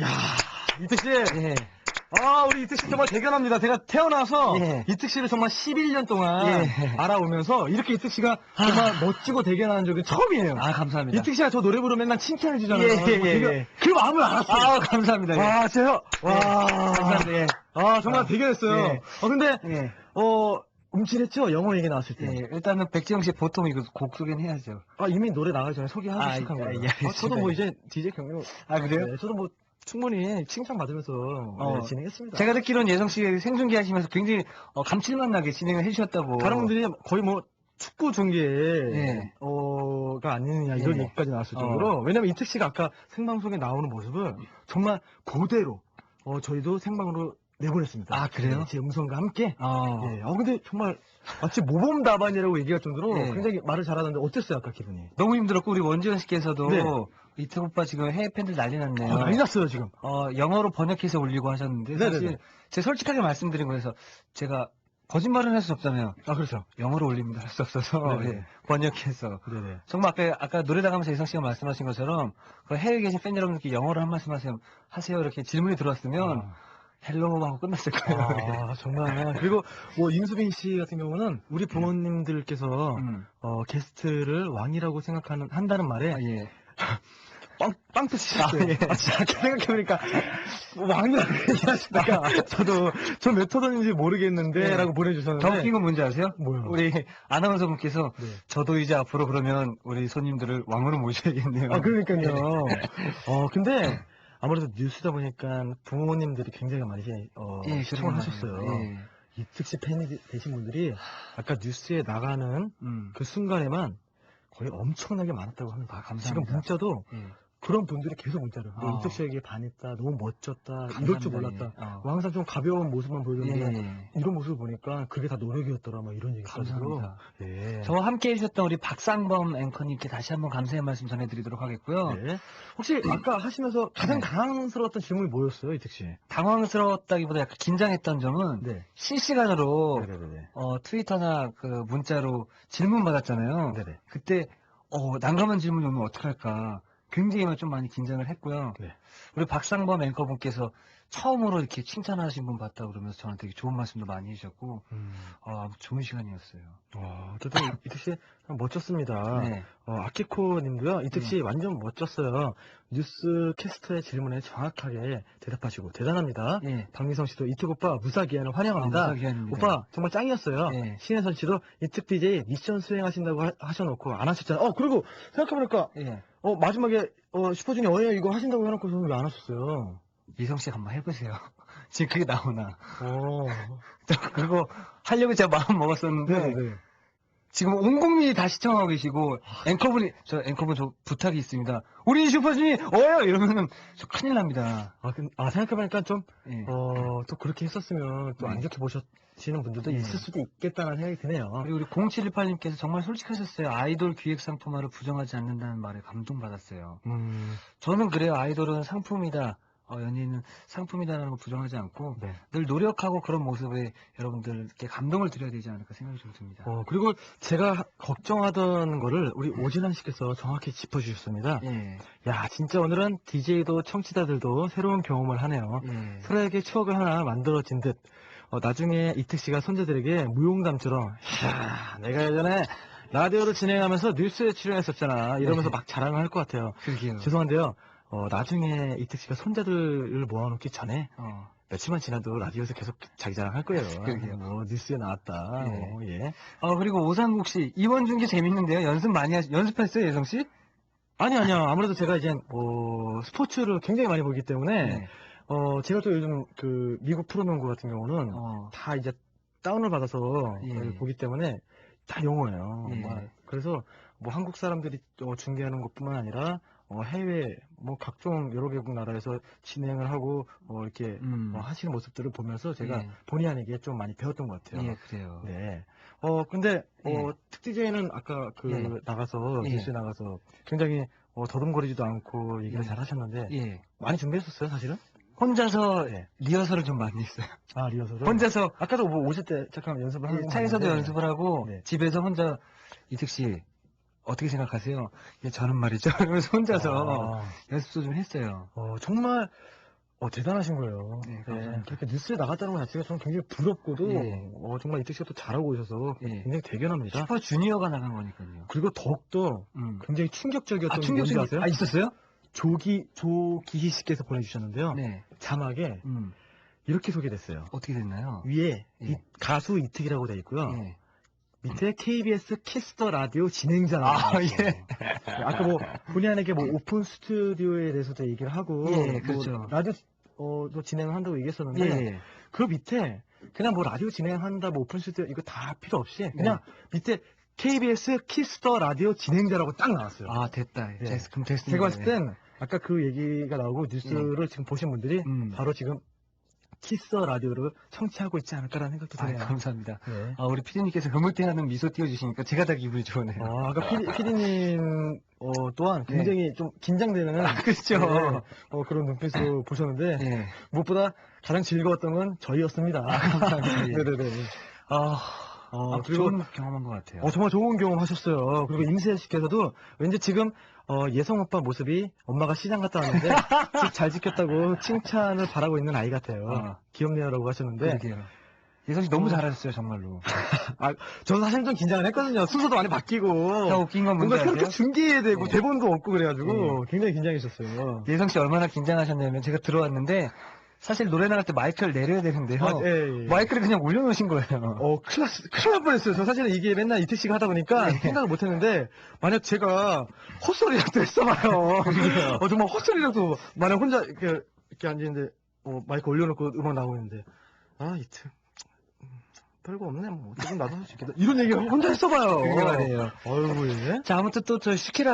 야 이특 씨. 예. 아, 우리 이특 씨 정말 대견합니다. 제가 태어나서 예. 이특 씨를 정말 11년 동안 예. 알아오면서 이렇게 이특 씨가 정말 멋지고 대견하는 적은 처음이에요. 아, 감사합니다. 이특 씨가 저 노래 부르면 맨날 칭찬해 주잖아요. 예, 예, 예, 예. 그 마음을 알았어요. 아, 감사합니다. 예. 와, 제가 와, 감사합니다. 예. 아, 정말 아, 대견했어요. 예. 어, 근데 예. 어, 움찔했죠? 영어 얘기 나왔을 때. 예. 일단은 백지영 씨 보통 이거 곡 소개는 해야죠. 아, 이미 노래 나가기 전에 소개하기 아, 시작한 예, 거예요. 예, 아, 저도 뭐. 이제 DJ 경력 아, 그래요? 네, 저도 뭐 충분히 칭찬받으면서 어, 네, 진행했습니다. 제가 듣기로는 예성 씨 생중계 하시면서 굉장히 어, 감칠맛 나게 진행을 해주셨다고. 다른 분들이 거의 뭐 축구 중계 예. 어가 아니느냐 이런 예. 얘기까지 나왔을 어. 정도로 왜냐면 이특 씨가 아까 생방송에 나오는 모습을 정말 그대로 어 저희도 생방으로 내보냈습니다. 아, 그래요? 네, 제 음성과 함께. 어. 예. 어 근데 정말 마치 모범 답안이라고 얘기할 정도로 예. 굉장히 말을 잘하는데 어땠어요 아까 기분이? 너무 힘들었고, 우리 원지현 씨께서도 네. 이태 오빠 지금 해외 팬들 난리 났네요. 아, 많이 났어요 지금. 어, 영어로 번역해서 올리고 하셨는데, 네네네. 사실 제가 솔직하게 말씀드린 거에서 제가 거짓말은 할 수 없다면 아 그렇죠. 영어로 올립니다. 할 수 없어서 네네. 예, 번역해서 네네. 정말 아까, 아까 노래 나가면서 예성 씨가 말씀하신 것처럼 그 해외에 계신 팬 여러분들께 영어로 한 말씀 하세요. 하세요. 이렇게 질문이 들어왔으면 아. 헬로우 하고 끝났을 거예요. 아, 정말. 그리고 뭐 임수빈 씨 같은 경우는 우리 부모님들께서 음. 어, 게스트를 왕이라고 생각하는 한다는 말에 아, 예. 빵, 빵 터치셨어요. 아, 예. 아, 진짜 생각해보니까 뭐 왕이라고 얘기하시다가 저도 저몇 호던인지 모르겠는데 예. 라고 보내주셨는데 더 웃긴 건 뭔지 아세요? 뭐요? 우리 아나운서 분께서 네. 저도 이제 앞으로 그러면 우리 손님들을 왕으로 모셔야겠네요. 아 그러니까요. 어 근데 아무래도 뉴스다 보니까 부모님들이 굉장히 많이 어, 예, 시청을. 하셨어요. 예. 이특 씨 팬이 되신 분들이 아까 뉴스에 나가는 음. 그 순간에만 거의 엄청나게 많았다고 합니다. 아, 감사합니다. 지금 문자도 예. 그런 분들이 계속 문자를 너 어. 이특 씨에게 반했다, 너무 멋졌다, 이럴 줄. 몰랐다. 예. 어. 뭐 항상 좀 가벼운 모습만 예, 보이던데 예. 이런 모습을 보니까 그게 다 노력이었더라, 막 이런 얘기까지도. 감사합니다. 예. 저와 함께 해주셨던 우리 박상범 앵커님께 다시 한번 감사의 말씀 전해드리도록 하겠고요. 네. 혹시 아까 하시면서 가장 네. 당황스러웠던 질문이 뭐였어요, 이특 씨? 당황스러웠다기보다 약간 긴장했던 점은 네. 실시간으로 네네네. 어, 트위터나 그 문자로 질문 받았잖아요. 네네. 그때 어, 난감한 질문이 오면 어떡할까 굉장히 좀 많이 긴장을 했고요. 네. 우리 박상범 앵커분께서 처음으로 이렇게 칭찬하신 분 봤다 그러면서 저한테 되게 좋은 말씀도 많이 해주셨고 음. 어, 좋은 시간이었어요. 와, 어쨌든 이특 씨 멋졌습니다. 네. 어, 아키코 님도요, 이특 씨 완전 멋졌어요. 뉴스 캐스터의 질문에 정확하게 대답하시고 대단합니다. 예. 박미성 씨도 이특 오빠 무사기한을 환영합니다. 아, 무사기한입니다. 오빠 정말 짱이었어요. 예. 신혜선 씨도 이특 DJ 미션 수행하신다고 하, 하셔놓고 안 하셨잖아요. 어 그리고 생각해보니까 예. 어 마지막에 어 슈퍼주니어 어 예 이거 하신다고 해놓고서는 왜 안 하셨어요? 미성 씨가 한번 해보세요. 지금 그게 나오나. 어. 저 그거 하려고 제가 마음 먹었었는데 네. 지금 온 국민이 다 시청하고 계시고 앵커분이 저 앵커분 저 부탁이 있습니다. 우리 슈퍼주니 어요 이러면은 저 큰일 납니다. 아, 근- 아 생각해보니까 좀 예. 어, 또 그렇게 했었으면 또 안 네. 좋게 보시는 분들도 네. 있을 수도 있겠다는 생각이 드네요. 그리고 우리 0718님께서 정말 솔직하셨어요. 아이돌 기획 상품화를 부정하지 않는다는 말에 감동받았어요. 음, 저는 그래요. 아이돌은 상품이다. 어, 연예인은 상품이다라는 걸 부정하지 않고 네. 늘 노력하고 그런 모습에 여러분들께 감동을 드려야 되지 않을까 생각이 좀 듭니다. 어, 그리고 제가 하- 걱정하던 거를 우리 오진환 씨께서 정확히 짚어주셨습니다. 예. 야, 진짜 오늘은 DJ도 청취자들도 새로운 경험을 하네요. 예. 서로에게 추억을 하나 만들어진 듯. 어, 나중에 이특 씨가 손자들에게 무용담처럼, 야, 내가 예전에 라디오를 진행하면서 뉴스에 출연했었잖아. 이러면서 네. 막 자랑을 할 것 같아요. 그러게요. 죄송한데요. 어, 나중에 이특 씨가 손자들을 모아놓기 전에 어. 며칠만 지나도 라디오에서 계속 자기 자랑 할 거예요. 그러게요. 뭐 뉴스에 나왔다. 예. 어, 예. 어, 그리고 오상국 씨, 이번 중계 재밌는데요? 연습 많이 하시, 연습했어요, 예성 씨? 아니 아니요. 아무래도 제가 이제 뭐 스포츠를 굉장히 많이 보기 때문에 네. 어 제가 또 요즘 그 미국 프로농구 같은 경우는 어, 다 이제 다운을 받아서 예. 보기 때문에 다 영어예요. 예. 뭐, 그래서 뭐 한국 사람들이 어, 중계하는 것뿐만 아니라 어, 해외 뭐 각종 여러 개국 나라에서 진행을 하고 어, 이렇게 음. 어, 하시는 모습들을 보면서 제가 예. 본의 아니게 좀 많이 배웠던 것 같아요. 예, 그래요. 네. 어 근데 예. 어 특디제이는 아까 그 예. 나가서 예. 뉴스에 나가서 굉장히 어, 더듬거리지도 않고 얘기를 예. 잘 하셨는데 예. 많이 준비했었어요 사실은? 혼자서 네. 리허설을 좀 많이 했어요. 아 리허설을? 혼자서 아까도 뭐 오실 때 잠깐 연습을 하는 예, 거 차에서도 연습을 하고 네. 집에서 혼자 이특 씨 어떻게 생각하세요? 예, 저는 말이죠. 이러면서 혼자서 아, 연습도 좀 했어요. 어, 정말 어, 대단하신 거예요. 네, 감사합니다. 그렇게 뉴스에 나갔다는 것 자체가 저는 굉장히 부럽고도, 예. 어, 정말 이특 씨가 또 잘하고 오셔서 예. 굉장히 대견합니다. 슈퍼 주니어가 나간 거니까요. 그리고 더욱더 음. 굉장히 충격적이었던 아, 게 충격적인 뭔지 아세요? 아, 있었어요? 조기, 조기희 씨께서 보내주셨는데요. 네. 자막에 음. 이렇게 소개됐어요. 어떻게 됐나요? 위에 예. 이- 가수 이특이라고 돼 있고요. 예. 밑에 KBS 키스터 라디오 진행자라고. 아. 예. 아까 뭐 본의 아니게 뭐 오픈 스튜디오에 대해서도 얘기를 하고 예, 뭐 그렇죠. 라디오 어, 또 진행을 한다고 얘기했었는데 예. 그 밑에 그냥 뭐 라디오 진행한다 뭐 오픈 스튜디오 이거 다 필요 없이 그냥 밑에 KBS 키스터 라디오 진행자라고 딱 나왔어요. 아, 됐다. 예. 됐, 그럼 됐습니다. 제가 봤을 땐 아까 그 얘기가 나오고 뉴스를 지금 보신 분들이 음. 바로 지금 키스 라디오를 청취하고 있지 않을까라는 생각도 아, 드네요. 감사합니다. 네. 아, 우리 피디님께서 흐물대하는 미소 띄워주시니까 제가 다 기분이 좋네요. 어, 아까 피디, 피디님 어, 또한 굉장히 좀 긴장되는 아, 그렇죠. 네, 어, 그런 눈빛으로 보셨는데 예. 무엇보다 가장 즐거웠던 건 저희였습니다. 감사합니다. 예. 네네네. 아, 어, 아, 그리고 좋은 경험한 것 같아요. 어, 정말 좋은 경험 하셨어요. 그리고 임세혜 씨께서도 왠지 지금 어, 예성 오빠 모습이 엄마가 시장 갔다 왔는데 집 잘 지켰다고 칭찬을 바라고 있는 아이 같아요. 아. 귀엽네요라고 하셨는데 그러게요. 예성 씨 너무 어. 잘하셨어요, 정말로. 저는 사실 좀 긴장을 했거든요. 순서도 많이 바뀌고 더 웃긴 건 뭔지 뭔가 새롭게 아세요? 중계해야 되고 네. 대본도 없고 그래가지고 굉장히 긴장했었어요. 예성 씨 얼마나 긴장하셨냐면 제가 들어왔는데 사실 노래 나갈 때 마이크를 내려야 되는데요. 아, 예, 예. 마이크를 그냥 올려놓으신 거예요. 어, 큰일 났, 큰일 날 뻔했어요. 저 사실은 이게 맨날 이태 씨가 하다 보니까 네. 생각을 못 했는데, 만약 제가 헛소리라도 했어봐요. 어, 정말 헛소리라도, 만약 혼자 이렇게, 이렇게 앉았는데, 어, 마이크 올려놓고 음악 나오고 있는데, 아, 이태. 음, 별거 없네, 뭐. 조금 나도 할 수 있겠다. 이런 얘기 혼자 했어봐요. 그게 말이에요. 어이구, 예. 자, 아무튼 또 저 슈키라가